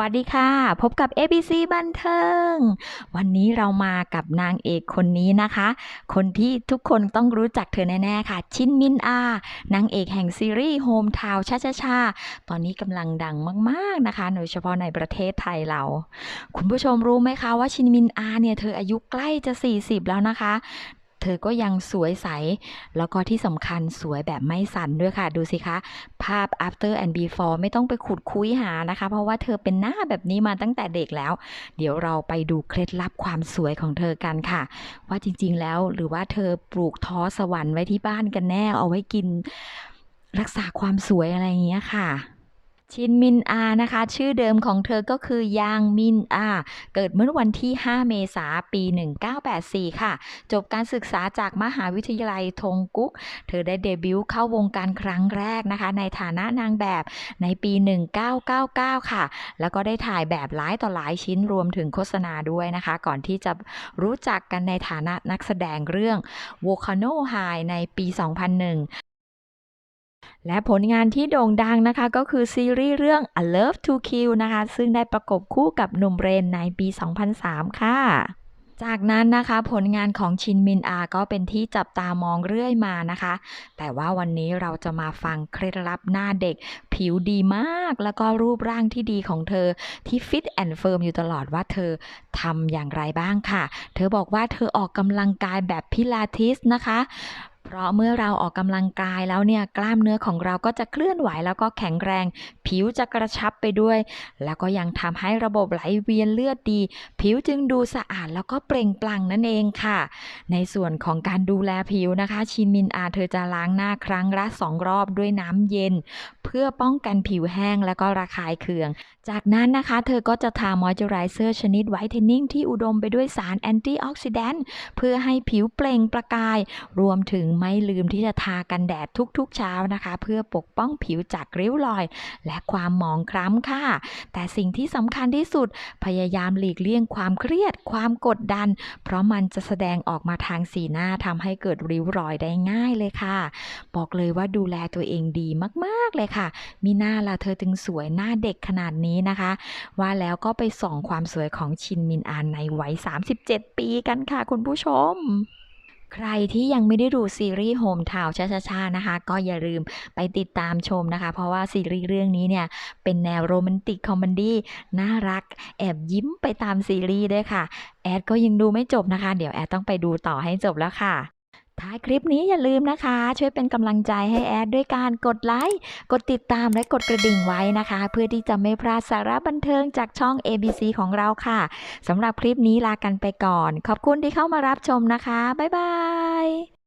วัสดีค่ะ พบกับ ABC บันเทิง วันนี้เรามากับนางเอกคนนี้นะคะ คนที่ทุกคนต้องรู้จักเธอแน่ๆค่ะ ชินมินอา นางเอกแห่งซีรีส์โฮมทาวชาชาชาตอนนี้กำลังดังมากๆนะคะโดยเฉพาะในประเทศไทยเรา คุณผู้ชมรู้ไหมคะว่าชินมินอาเนี่ยเธออายุใกล้จะ 40 แล้วนะคะ เธอก็ยังสวยใส แล้วก็ที่สำคัญสวยแบบไม่สั่นด้วยค่ะ ดูสิคะ ภาพ after and before ไม่ต้องไปขุดคุยหานะคะ เพราะว่าเธอเป็นหน้าแบบนี้มาตั้งแต่เด็กแล้ว เดี๋ยวเราไปดูเคล็ดลับความสวยของเธอกันค่ะ ว่าจริงๆแล้วหรือว่าเธอปลูกท้อสวรรค์ไว้ที่บ้านกันแน่เอาไว้กิน รักษาความสวยอะไรอย่างเงี้ยค่ะ ชินมินอานะคะ ชื่อเดิมของเธอก็คือยางมินอา เกิดเมื่อวันที่ 5 เมษายนปี 1984 ค่ะ จบการศึกษาจากมหาวิทยาลัยทงกุ๊ก เธอได้เดบิวต์เข้าวงการครั้งแรกนะคะ ในฐานะนางแบบในปี 1999 ค่ะ แล้วก็ได้ถ่ายแบบหลายต่อหลายชิ้นรวมถึงโฆษณาด้วยนะคะ ก่อนที่จะรู้จักกันในฐานะนักแสดงเรื่อง v o c a n o High ในปี 2001 และผลงานที่โด่งดังนะคะก็คือซีรีส์เรื่อง A Love to Kill นะคะ ซึ่งได้ประกบคู่กับหนุ่มเรนในปี 2003 ค่ะ จากนั้นนะคะผลงานของชินมินอาก็เป็นที่จับตามองเรื่อยมานะคะ แต่ว่าวันนี้เราจะมาฟังเคล็ดลับหน้าเด็ก ผิวดีมาก แล้วก็รูปร่างที่ดีของเธอที่ฟิตแอนด์เฟิร์มอยู่ตลอดว่าเธอทำอย่างไรบ้างค่ะ เธอบอกว่าเธอออกกำลังกายแบบพิลาทิสนะคะ เพราะเมื่อเราออกกำลังกายแล้วเนี่ยกล้ามเนื้อของเราก็จะเคลื่อนไหวแล้วก็แข็งแรง ผิวจะกระชับไปด้วย แล้วก็ยังทำให้ระบบไหลเวียนเลือดดี ผิวจึงดูสะอาดแล้วก็เปล่งปลั่งนั่นเองค่ะ ในส่วนของการดูแลผิวนะคะ ชินมินอาเธอจะล้างหน้าครั้งละสองรอบด้วยน้ำเย็น พื่อป้องกันผิวแห้งแล้วก็ระคายเคือง จากนั้นนะคะ เธอก็จะทามอยเจอไรเซอร์ชนิดไวท์เทนนิ่งที่อุดมไปด้วยสารแอนตี้ออกซิแดนต์เพื่อให้ผิวเปล่งประกาย รวมถึงไม่ลืมที่จะทากันแดดทุกๆเช้านะคะ เพื่อปกป้องผิวจากริ้วรอย และความหมองคล้ำค่ะ แต่สิ่งที่สำคัญที่สุดพยายามหลีกเลี่ยงความเครียด ความกดดัน เพราะมันจะแสดงออกมาทางสีหน้าทำให้เกิดริ้วรอยได้ง่ายเลยค่ะ บอกเลยว่าดูแลตัวเองดีมากๆเลยค่ะมีหน้าละเธอจึงสวยหน้าเด็กขนาดนี้นะคะ ว่าแล้วก็ไปส่องความสวยของชินมินอานในวัย 37 ปีกันค่ะคุณผู้ชมใครที่ยังไม่ได้ดูซีรีส์โฮมทาวช้าชาชานะคะ ก็อย่าลืมไปติดตามชมนะคะ เพราะว่าซีรีส์เรื่องนี้เนี่ย เป็นแนวโรแมนติกคอมเมดี้น่ารัก แอบยิ้มไปตามซีรีส์ด้วยค่ะ แอดก็ยังดูไม่จบนะคะ เดี๋ยวแอดต้องไปดูต่อให้จบแล้วค่ะ ท้ายคลิปนี้อย่าลืมนะคะ ช่วยเป็นกำลังใจให้แอดด้วยการกดไลค์กดติดตามและกดกระดิ่งไว้นะคะ เพื่อที่จะไม่พลาดสาระบันเทิงจากช่อง ABC ของเราค่ะสำหรับคลิปนี้ลากันไปก่อน ขอบคุณที่เข้ามารับชมนะคะ บ๊ายบาย